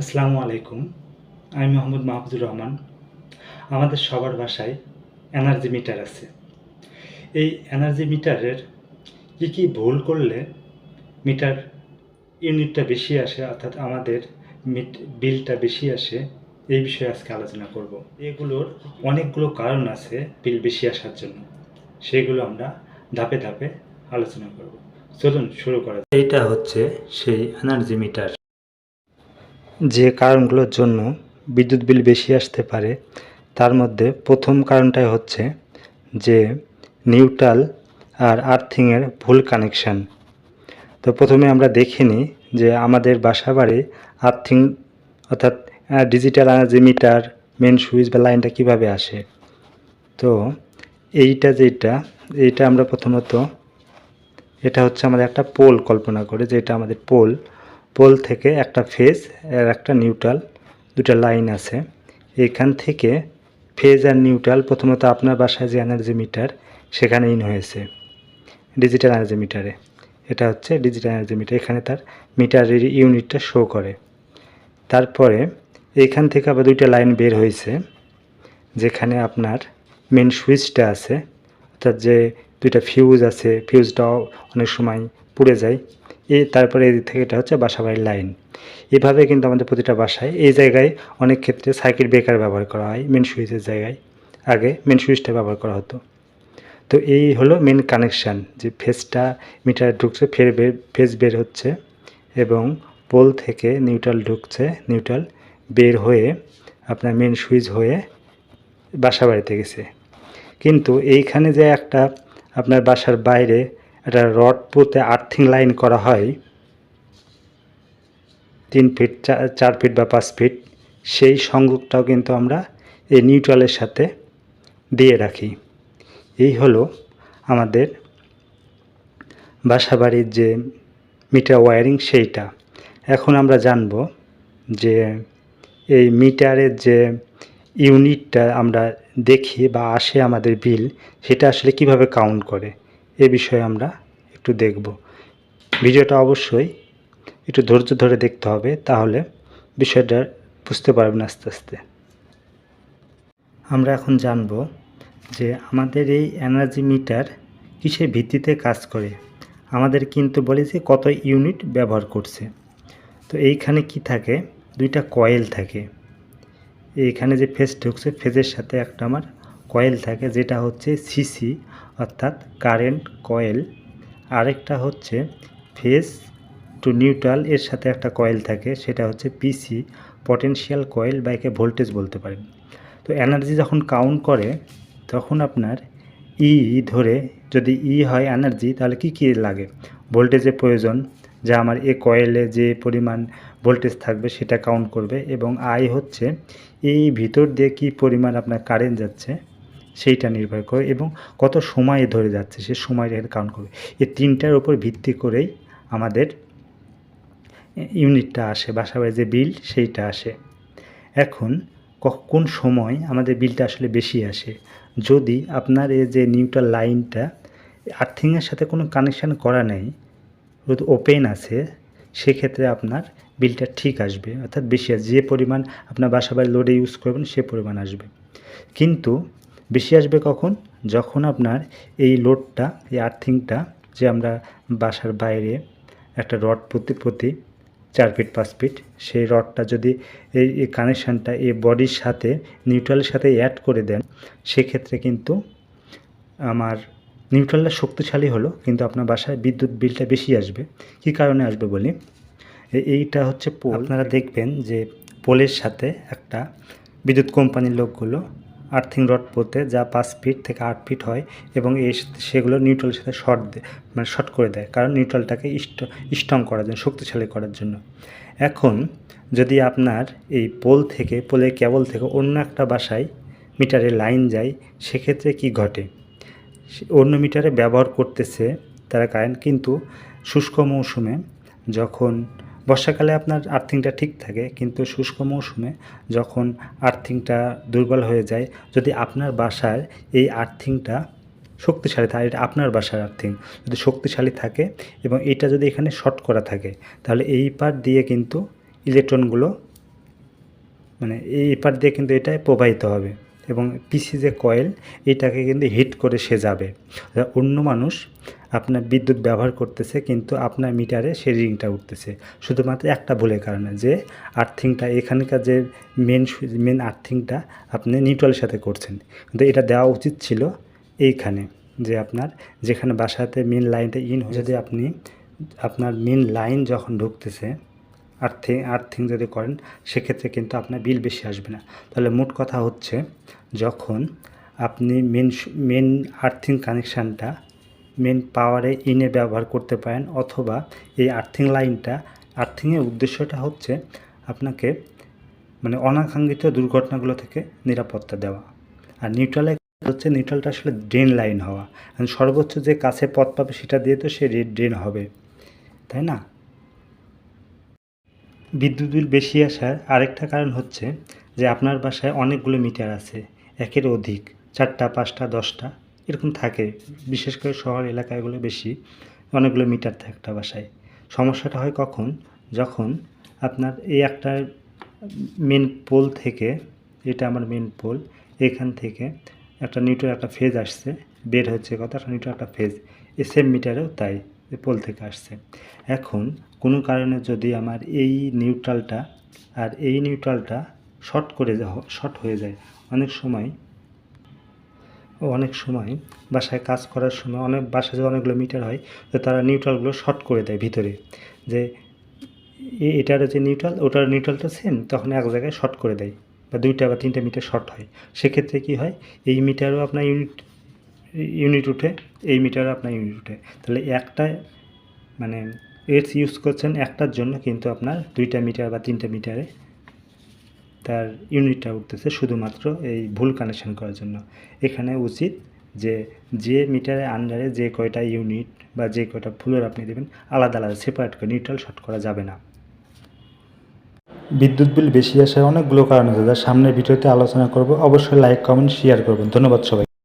আসসালামু আলাইকুম। আমি মোহাম্মদ মাহফুজুর রহমান। আমাদের সবার বাসায় এনার্জি মিটার আছে। এই এনার্জি মিটারের কী কী ভুল করলে মিটার ইউনিটটা বেশি আসে, অর্থাৎ আমাদের মিট, বিলটা বেশি আসে, এই বিষয়ে আজকে আলোচনা করব। এগুলোর অনেকগুলো কারণ আছে বিল বেশি আসার জন্য। সেগুলো আমরা ধাপে ধাপে আলোচনা করব। চলুন শুরু করা এইটা হচ্ছে সেই এনার্জি মিটার। যে কারণগুলোর জন্য বিদ্যুৎ বিল বেশি আসতে পারে, তার মধ্যে প্রথম কারণটাই হচ্ছে যে নিউট্রাল আর আর্থিংয়ের ভুল কানেকশান। তো প্রথমে আমরা দেখে যে আমাদের বাসা বাড়ি আর্থিং, অর্থাৎ digital energy meter main switch বা লাইনটা কীভাবে আসে। তো এইটা যেটা, এইটা আমরা প্রথমত, এটা হচ্ছে আমাদের একটা পোল কল্পনা করে, যেটা আমাদের পোল পোল থেকে একটা ফেজ আর একটা নিউট্রাল দুটা লাইন আছে। এখান থেকে ফেজ আর নিউট্রাল প্রথমত আপনার বাসায় যে এনার্জি মিটার সেখানে ইন হয়েছে ডিজিটাল এনার্জি মিটারে এটা হচ্ছে ডিজিটাল এনার্জি মিটার এখানে তার মিটারের ইউনিটটা শো করে। তারপরে এখান থেকে আবার দুইটা লাইন বের হয়েছে, যেখানে আপনার মেন সুইচটা আছে, অর্থাৎ যে দুইটা ফিউজ আছে ফিউজটাও অনেক সময় পুড়ে যায় এই তারপরে এদিক থেকে এটা হচ্ছে বাসাবাড়ির লাইন। এভাবে কিন্তু আমাদের প্রতিটা বাসায় এই জায়গায় অনেক ক্ষেত্রে সার্কিট ব্রেকার ব্যবহার করা হয় মেন সুইচের জায়গায়। আগে মেন সুইচটা ব্যবহার করা হতো। তো এই হলো মেন কানেকশান যে ফেজটা মিটারে ঢুকছে, ফের বের ফেজ বের হচ্ছে এবং পোল থেকে নিউট্রাল ঢুকছে নিউট্রাল বের হয়ে আপনার মেন সুইচ হয়ে বাসা বাড়িতে গেছে। কিন্তু এইখানে যে একটা আপনার বাসার বাইরে একটা রড পুঁতে আর্থিং লাইন করা হয়। তিন ফিট চার ফিট বা পাঁচ ফিট সেই সংযোগটাও কিন্তু আমরা এই নিউট্রালের সাথে দিয়ে রাখি। এই হলো আমাদের বাসা বাড়ির যে মিটার ওয়ারিং সেইটা। এখন আমরা জানব যে এই মিটারের যে ইউনিটটা আমরা দেখি বা আসে আমাদের বিল সেটা আসলে কীভাবে কাউন্ট করে? এ বিষয়ে আমরা একটু দেখব। ভিডিওটা অবশ্যই একটু ধৈর্য ধরে দেখতে হবে, তাহলে বিষয়টা বুঝতে পারবেন আস্তে আস্তে। আমরা এখন জানব যে আমাদের এই এনার্জি মিটার কিসের ভিত্তিতে কাজ করে। আমাদের কিন্তু বলে যে কত ইউনিট ব্যবহার করছে। তো এইখানে কি থাকে? দুইটা কয়েল থাকে। এইখানে যে ফেজ ঢুকছে, ফেজের সাথে একটা আমার কয়েল থাকে, যেটা হচ্ছে সিসি। অর্থাৎ কারেন্ট, কয়েল। আরেকটা হচ্ছে ফেজ টু নিউট্রাল, এর সাথে একটা কয়েল থাকে, সেটা হচ্ছে পিসি, পটেনশিয়াল কয়েল বা একে ভোল্টেজ বলতে পারেন। তো এনার্জি যখন কাউন্ট করে, তখন আপনার ই ধরে, যদি ই হয় এনার্জি, তাহলে কি, কী লাগে? ভোল্টেজের প্রয়োজন, যা আমার এ কয়েলে যে পরিমাণ ভোল্টেজ থাকবে, সেটা কাউন্ট করবে, এবং আই হচ্ছে এই ভিতর দিয়ে কি পরিমাণ আপনার কারেন্ট যাচ্ছে সেইটা নির্ভর করে এবং কত সময় ধরে যাচ্ছে সে সময়টা কাউন্ট করবে। এই তিনটার উপর ভিত্তি করেই আমাদের ইউনিটটা আসে বাসাবাড়ি যে বিল সেইটা আসে। এখন কোন সময় আমাদের বিলটা আসলে বেশি আসে? যদি আপনার এই যে নিউট্রাল লাইনটা আর্থিংয়ের সাথে কোনো কানেকশান করা নেই, যদি ওপেন আছে, সেক্ষেত্রে আপনার বিলটা ঠিক আসবে, অর্থাৎ বেশি যে পরিমাণ আপনার বাসাবাড়ি লোডে ইউজ করবেন সে পরিমাণ আসবে। কিন্তু বেশি আসবে কখন? যখন আপনার এই লোডটা এই আর্থিংটা যে আমরা বাসার বাইরে একটা রড প্রতি প্রতি চার ফিট পাঁচ ফিট সেই রডটা যদি এই এই কানেকশানটা এই বডির সাথে নিউট্রালের সাথে অ্যাড করে দেন সেক্ষেত্রে কিন্তু আমার নিউট্রালটা শক্তিশালী হলো কিন্তু আপনার বাসায় বিদ্যুৎ বিলটা বেশি আসবে। কী কারণে আসবে বলি? এইটা হচ্ছে পোল আপনারা দেখবেন যে পোলের সাথে একটা বিদ্যুৎ কোম্পানির লোকগুলো আর্থিং রড পোতে যা পাঁচ ফিট থেকে আট ফিট হয় এবং এই সেগুলো নিউট্রালের সাথে শর্ট মানে শর্ট করে দেয়। কারণ নিউট্রালটাকে স্ট্রং করার জন্য, শক্তিশালী করার জন্য। এখন যদি আপনার এই পোল থেকে, পোলের কেবল থেকে অন্য একটা বাসায় মিটারে লাইন যায়, সেক্ষেত্রে কি ঘটে? অন্য মিটারে ব্যবহার করতেছে তারা কারেন্ট, কিন্তু শুষ্ক মৌসুমে যখন বর্ষাকালে আপনার আর্থিংটা ঠিক থাকে, কিন্তু শুষ্ক মৌসুমে যখন আর্থিংটা দুর্বল হয়ে যায়, যদি আপনার বাসার এই আর্থিংটা শক্তিশালী থাকে, এটা আপনার বাসার আর্থিং, যদি শক্তিশালী থাকে এবং এটা যদি এখানে শর্ট করা থাকে, তাহলে এই পার দিয়ে কিন্তু ইলেকট্রনগুলো মানে এই এপার দিয়ে কিন্তু এটা প্রবাহিত হবে। এবং পিসি যে কয়েল এটাকে কিন্তু হিট করে সে যাবে অন্য মানুষ আপনার বিদ্যুৎ ব্যবহার করতেছে কিন্তু আপনার মিটারে সে রিংটা উঠতেছে। শুধুমাত্র একটা ভুলের কারণে যে আর্থিংটা এখানকার যে মেন মেন আর্থিংটা আপনি নিউট্রালের সাথে করছেন। কিন্তু এটা দেওয়া উচিত ছিল এইখানে যে আপনার যেখানে বাসাতে মেন লাইনটা ইন হয়ে যদি আপনি আপনার মেন লাইন যখন ঢুকতেছে আর্থিং আর্থিং যদি করেন, সেক্ষেত্রে কিন্তু আপনার বিল বেশি আসবে না। তাহলে মোট কথা হচ্ছে, যখন আপনি মেন মেন আর্থিং কানেকশানটা মেন পাওয়ারে ইনে ব্যবহার করতে পারেন, অথবা এই আর্থিং লাইনটা আর্থিংয়ের উদ্দেশ্যটা হচ্ছে আপনাকে মানে অনাকাঙ্ক্ষিত দুর্ঘটনাগুলো থেকে নিরাপত্তা দেওয়া। আর নিউট্রালে হচ্ছে নিউট্রালটা আসলে ড্রেন লাইন হওয়া। সর্বোচ্চ যে কাছে পথ পাবে সেটা দিয়ে তো সে ড্রেন হবে। তাই না? বিদ্যুৎ বিল বেশি আসার আরেকটা কারণ হচ্ছে যে আপনার বাসায় অনেকগুলো মিটার আছে, একের অধিক, চারটা, পাঁচটা, দশটা, এরকম থাকে। বিশেষ করে শহর এলাকাগুলো বেশি, অনেকগুলো মিটার থাকে একটা বাসায়। সমস্যাটা হয় কখন? যখন আপনার এই একটা মেন পোল থেকে, এটা আমার মেন পোল এখান থেকে একটা নিউট্রাল একটা ফেজ আসছে, বের হচ্ছে কত একটা নিউট্রাল একটা ফেজ এই সেম মিটারেও তাই। পোল থেকে আসছে। এখন কোনো কারণে যদি আমার এই নিউট্রালটা আর এই নিউট্রালটা শর্ট করে শর্ট হয়ে যায়, অনেক সময় অনেক সময় বাসায় কাজ করার সময় অনেক, বাসায় যে অনেকগুলো মিটার হয়, তো তারা নিউট্রালগুলো শর্ট করে দেয় ভিতরে। যে এটার যে নিউট্রাল ওটার নিউট্রালটা সেম তখন এক জায়গায় শর্ট করে দেয় বা দুইটা বা তিনটা মিটার শর্ট হয়। সেক্ষেত্রে কি হয়, এই মিটারও আপনার ইউনিট ইউনিট উঠে, এই মিটারও আপনার ইউনিট উঠে। তাহলে একটা মানে এডস ইউজ করছেন একটার জন্য কিন্তু আপনার দুইটা মিটার বা তিনটা মিটারে তার ইউনিটটা উঠতেছে শুধুমাত্র এই ভুল কানেকশন করার জন্য। এখানে উচিত যে যে মিটারের আন্ডারে যে কয়টা ইউনিট বা যে কয়টা ফুলের আপনি দেবেন, আলাদা আলাদা সেপারেট করে নিউট্রাল শর্ট করা যাবে না। বিদ্যুৎ বিল বেশি আসায় অনেকগুলো কারণ আছে, যা সামনের ভিডিওতে আলোচনা করব। অবশ্যই লাইক কমেন্ট শেয়ার করবেন। ধন্যবাদ সবাই